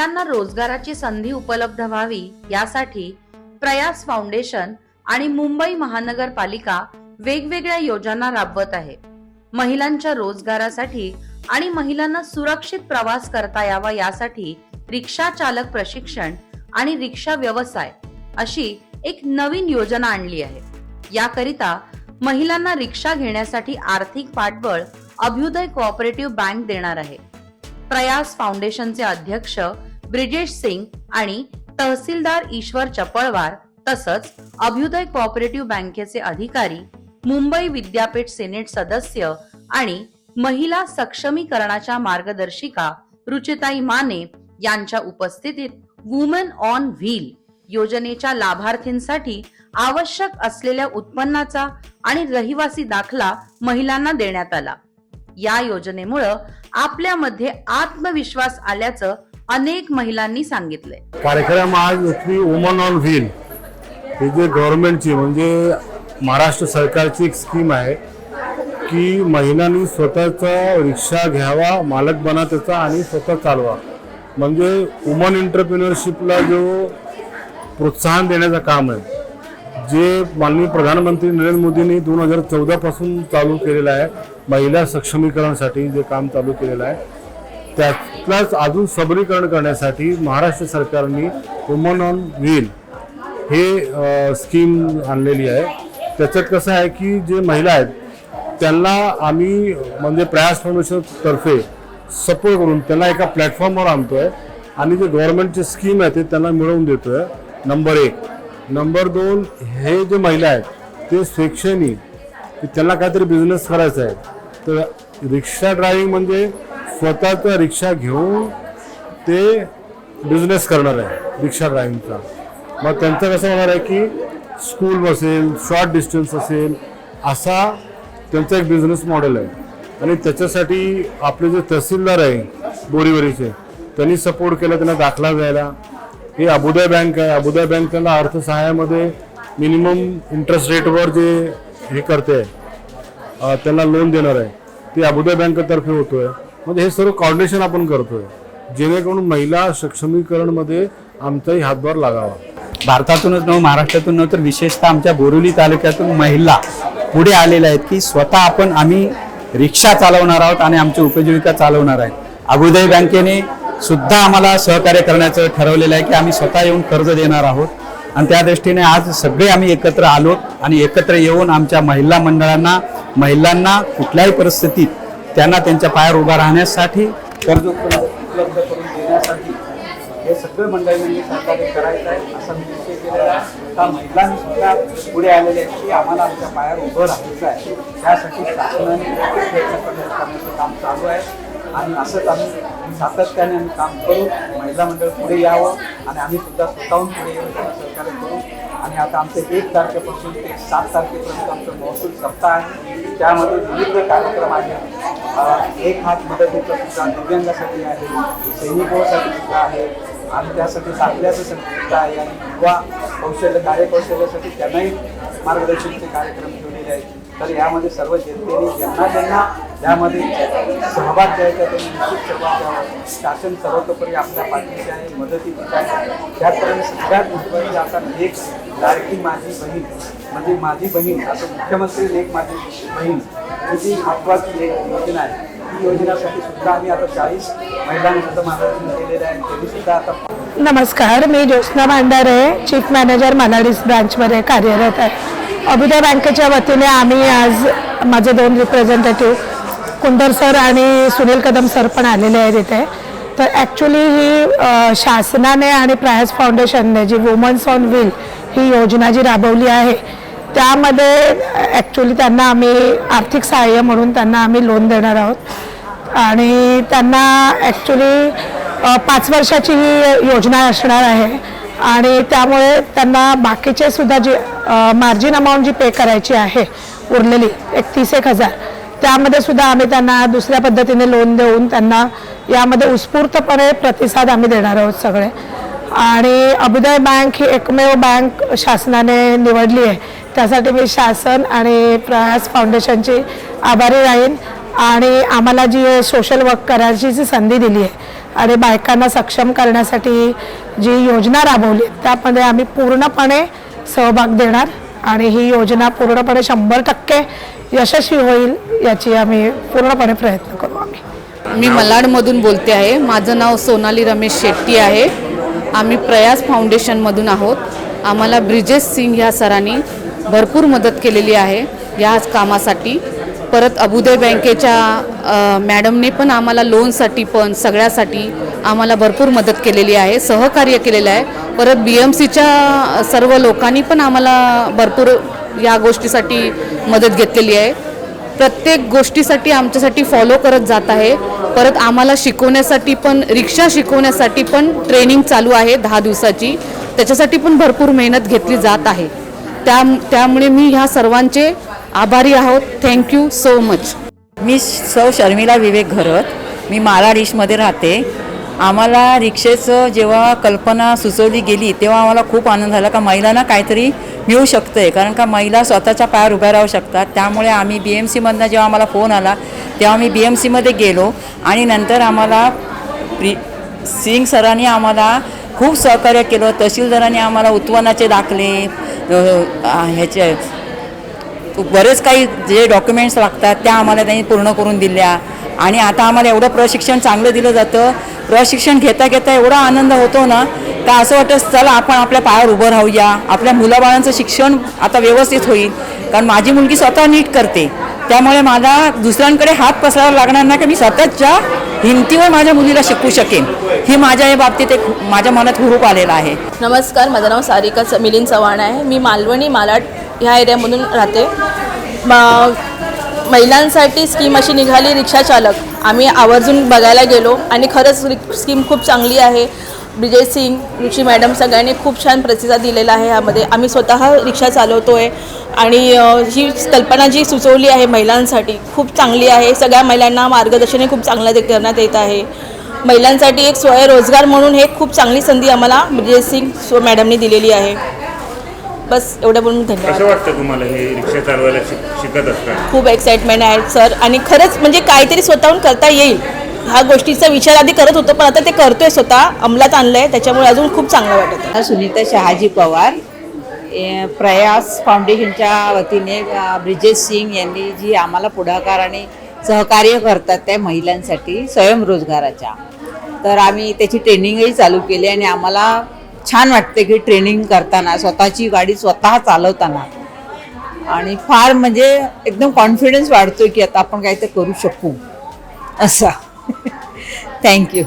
महिलांना रोजगाराची संधी उपलब्ध व्हावी यासाठी प्रयास फाउंडेशन आणि मुंबई महानगरपालिका वेगवेगळ्या योजना राबवत आहे. महिलांच्या रोजगारासाठी आणि महिलांना सुरक्षित प्रवास करता यावा यासाठी रिक्षा चालक प्रशिक्षण आणि रिक्षा व्यवसाय अशी एक नवीन योजना आणली आहे. याकरिता महिलांना रिक्षा घेण्यासाठी आर्थिक पाठबळ अभ्युदय कोऑपरेटिव्ह बँक देणार आहे. प्रयास फाउंडेशनचे अध्यक्ष ब्रिजेश सिंग आणि तहसीलदार ईश्वर चपळवार तसंच अभ्युदय कोऑपरेटिव्ह बँकेचे अधिकारी मुंबई विद्यापीठ सेनेट सदस्य आणि महिला सक्षमीकरणाच्या मार्गदर्शिका रुचिताई माने यांच्या उपस्थितीत वुमेन ऑन व्हील योजनेच्या लाभार्थींसाठी आवश्यक असलेल्या उत्पन्नाचा आणि रहिवासी दाखला महिलांना देण्यात आला. या योजनेमुळं आपल्यामध्ये आत्मविश्वास आल्याचं अनेक महिलांनी सांगितले. कार्यक्रम आज वुमन ऑन व्हील हे जे गव्हर्नमेंटची म्हणजे महाराष्ट्र सरकारची एक स्कीम आहे की महिलांनी स्वतःचा रिक्षा घ्यावा मालक बना त्याचा आणि स्वतः चालवा. म्हणजे वुमन एंटरप्रिनरशिपला जो प्रोत्साहन देण्याचं काम आहे जे माननीय प्रधानमंत्री नरेंद्र मोदींनी दोन हजार चौदापासून चालू केलेलं आहे महिला सक्षमीकरणासाठी जे काम चालू केलेलं आहे त्यातलाच अजून सबलीकरण करण्यासाठी महाराष्ट्र सरकारने वुमन ऑन व्हील हे स्कीम आणलेली आहे. त्याच्यात कसं आहे की जे महिला आहेत त्यांना आम्ही म्हणजे प्रयास फाउंडेशनतर्फे सपोर्ट करून त्यांना एका प्लॅटफॉर्मवर आणतो आहे आणि जे गव्हर्नमेंटचे स्कीम आहे ते त्यांना मिळवून देतो आहे नंबर एक. नंबर दोन हे जे महिला आहेत ते स्वेच्छेने त्यांना काहीतरी बिझनेस करायचा आहे. तर रिक्षा ड्रायव्हिंग म्हणजे स्वतःचा रिक्षा घेऊन ते बिझनेस करणार आहे रिक्षा ड्रायव्हिंगचा मग त्यांचं कसं होणार आहे की स्कूल असेल शॉर्ट डिस्टन्स असेल असा त्यांचा एक बिझनेस मॉडेल आहे. आणि त्याच्यासाठी आपले जे तहसीलदार आहे बोरीवरीचे त्यांनी सपोर्ट केला त्यांना दाखला द्यायला. हे अबुदय बँक आहे. अबुदय बँक त्यांना अर्थसहाय्यामध्ये मिनिमम इंटरेस्ट रेटवर जे हे करते त्यांना लोन देणार आहे. ते अबुदय बँकेतर्फे आहे मग हे सर्व कॉर्डिनेशन आपण करतोय. जेणेकरून महिला सक्षमीकरणमध्ये आमचाही हातभार लागावा. भारतातूनच न महाराष्ट्रातून नव्हे तर विशेषतः आमच्या बोरिवली तालुक्यातून महिला पुढे आलेल्या आहेत की स्वतः आपण आम्ही रिक्षा चालवणार आहोत आणि आमची उपजीविका चालवणार आहेत. अभुदय बँकेने सुद्धा आम्हाला सहकार्य करण्याचं ठरवलेलं आहे की आम्ही स्वतः येऊन कर्ज देणार आहोत. आणि त्या दृष्टीने आज सगळे आम्ही एकत्र आलो आणि एकत्र येऊन आमच्या महिला मंडळांना महिलांना कुठल्याही परिस्थितीत त्यांना त्यांच्या पायावर उभा राहण्यासाठी कर्ज उपलब्ध करून देण्यासाठी हे सगळं मंडळींनी सहकार्य करायचं आहे असा मी निश्चय केलेला आहे. त्या महिलांनी सुद्धा पुढे आलेले आहेत की आम्हाला आमच्या पायावर उभं राहायचं आहे. त्यासाठी शासनाने प्रयत्न करण्याचं काम चालू आहे. आणि असंच आम्ही सातत्याने आम्ही काम करू. महिला मंडळ पुढे यावं आणि आम्ही सुद्धा स्वतःहून पुढे येऊन त्यांना सहकार्य करू. आणि आता आमचं एक तारखेपासून ते सात तारखेपर्यंत आमचं महसूल सप्ताह आहे. त्यामध्ये विविध कार्यक्रम आहेत. एक हात मदतीचा सुद्धा दिव्यांगासाठी आहे सैनिकांसाठी सुद्धा आहे आणि त्यासाठी साधल्याचं सुद्धा आहे. आणि युवा कौशल्य कार्यकौशल्यासाठी त्यांनाही मार्गदर्शनचे कार्यक्रम ठेवलेले आहेत. तर यामध्ये सर्व जनतेने ज्यांना ज्यांना यामध्ये सहभाग द्यायचा त्यांनी निश्चित सहभाग द्यावा. शासन सर्वतोपरी आपल्या पाठीशी आहे मदतीची आहे? त्याचप्रमाणे सगळ्यात महत्त्वाची आता एक लाडकी माझी बहीण म्हणजे माझी बहीण असं मुख्यमंत्री एक माझी बहीण ही जी महत्त्वाची एक योजना आहे ही योजनासाठी सुद्धा आम्ही आता चाळीस महिलांनी मार्गदर्शन केलेलं आहे. त्यांनी सुद्धा आता नमस्कार मी ज्योत्ना भांडारे चीफ मॅनेजर मालाडीस ब्रांचमध्ये कार्यरत आहे. अभिदय बँकेच्या वतीने आम्ही आज माझे दोन रिप्रेझेंटेटिव्ह कुंदर सर आणि सुनील कदम सर पण आलेले आहेत इथे. तर ॲक्च्युली ही शासनाने आणि प्रायस फाउंडेशनने जी वुमन्स ऑन व्हील ही योजना जी राबवली आहे त्यामध्ये ॲक्च्युली त्यांना आम्ही आर्थिक सहाय्य म्हणून त्यांना आम्ही लोन देणार आहोत. आणि त्यांना ॲक्च्युली पाच वर्षाची ही योजना असणार आहे. आणि त्यामुळे त्यांना बाकीचे सुद्धा जी मार्जिन अमाऊंट जी पे करायची आहे उरलेली एकतीस एक हजार त्यामध्ये सुद्धा आम्ही त्यांना दुसऱ्या पद्धतीने लोन देऊन त्यांना यामध्ये उत्स्फूर्तपणे प्रतिसाद आम्ही देणार आहोत सगळे. आणि अभ्युदय बँक ही एकमेव बँक शासनाने निवडली आहे. त्यासाठी मी शासन आणि प्रयास फाउंडेशनची आभारी राहीन. आणि आम्हाला जी सोशल वर्क करायची जी संधी दिली आहे आणि बायकांना सक्षम करण्यासाठी जी योजना राबवली त्यामध्ये आम्ही पूर्णपणे सहभाग देणार आणि ही योजना पूर्णपणे शंभर टक्के यशस्वी होईल याची आम्ही पूर्णपणे प्रयत्न करू आम्ही. मी मलाडमधून बोलते आहे. माझं नाव सोनाली रमेश शेट्टी आहे. आम्ही प्रयास फाउंडेशनमधून आहोत. आम्हाला ब्रिजेश सिंग ह्या सरांनी भरपूर मदत केलेली आहे याच कामासाठी. परत अबुदय बँकेच्या मॅडमने पण आम्हाला लोनसाठी पण सगळ्यासाठी आम्हाला भरपूर मदत केलेली आहे सहकार्य केलेलं आहे. परत बी एम सीच्या सर्व लोकांनी पण आम्हाला भरपूर या गोष्टीसाठी मदत घेतलेली आहे. प्रत्येक गोष्टीसाठी आमच्यासाठी फॉलो करत जात आहे. परत आम्हाला शिकवण्यासाठी पण रिक्षा शिकवण्यासाठी पण ट्रेनिंग चालू आहे दहा दिवसाची. त्याच्यासाठी पण भरपूर मेहनत घेतली जात आहे. त्या त्यामुळे मी ह्या सर्वांचे आभारी आहोत. थँक्यू सो मच मी सौ शर्मिला विवेक घरत. मी माला डिशमध्ये राहते. आम्हाला रिक्षेचं जेव्हा कल्पना सुचवली गेली तेव्हा आम्हाला खूप आनंद झाला. का महिलांना काहीतरी मिळू शकतं आहे कारण का महिला स्वतःच्या पायावर उभ्या राहू शकतात. त्यामुळे आम्ही बी एम सीमधनं जेव्हा आम्हाला फोन आला तेव्हा आम्ही बी एम सीमध्ये गेलो. आणि नंतर आम्हाला प्री सिंग सरांनी आम्हाला खूप सहकार्य केलं. तहसीलदारांनी आम्हाला उत्पन्नाचे दाखले ह्याचे बरेच काही जे डॉक्युमेंट्स लागतात त्या आम्हाला त्यांनी पूर्ण करून दिल्या. आणि आता आम्हाला एवढं प्रशिक्षण चांगलं दिलं जातं. प्रशिक्षण घेता घेता एवढा आनंद होतो ना का असं वाटतं चला आपण आपल्या पायावर उभं राहूया. आपल्या मुलाबाळांचं शिक्षण आता व्यवस्थित होईल. कारण माझी मुलगी स्वतः नीट करते. त्यामुळे मला दुसऱ्यांकडे हात पसरावा लागणार नाही की मी स्वतःच्या हिमतीवर माझ्या मुलीला शिकवू शकेन. हे माझ्या या बाबतीत एक माझ्या मनात हुरूप आलेला आहे. नमस्कार माझं नाव सारिका च- मिलिंद चव्हाण आहे. मी मालवणी मालाड ह्या एरियामधून राहते. महिलांसाठी स्कीम अशी निघाली रिक्षाचालक आम्ही आवर्जून बघायला गेलो आणि खरंच स्कीम खूप चांगली आहे. विजय सिंग रुची मॅडम सगळ्यांनी खूप छान प्रतिसाद दिलेला आहे ह्यामध्ये. आम्ही स्वतः रिक्षा चालवतो आहे आणि ही कल्पना जी सुचवली आहे महिलांसाठी खूप चांगली आहे. सगळ्या महिलांना मार्गदर्शनही खूप चांगलं दे- करण्यात येत आहे. महिलांसाठी एक स्वयंरोजगार म्हणून हे खूप चांगली संधी आम्हाला विजय सिंग मॅडमनी दिलेली आहे. बस एवढं बोलून धन्यवाद. कसं वाटतं तुम्हाला हे रिक्षा चालवायला शिक शिकत असताना? खूप एक्साइटमेंट आहे सर आणि खरंच म्हणजे काहीतरी स्वतःहून करता येईल. हा गोष्टीचा विचार आधी करत होतो पण आता ते करतोय स्वतः अंमलात आणलंय त्याच्यामुळे अजून खूप चांगलं वाटत सुनीता शहाजी पवार प्रयास फाउंडेशनच्या वतीने ब्रिजेश सिंग यांनी जी आम्हाला पुढाकार आणि सहकार्य करतात त्या महिलांसाठी स्वयंरोजगाराच्या तर आम्ही त्याची ट्रेनिंगही चालू केली आणि आम्हाला छान वाटते की ट्रेनिंग करताना स्वतःची गाडी स्वतः चालवताना. आणि फार म्हणजे एकदम कॉन्फिडन्स वाढतो की आता आपण काहीतरी करू शकू. असा. थँक्यू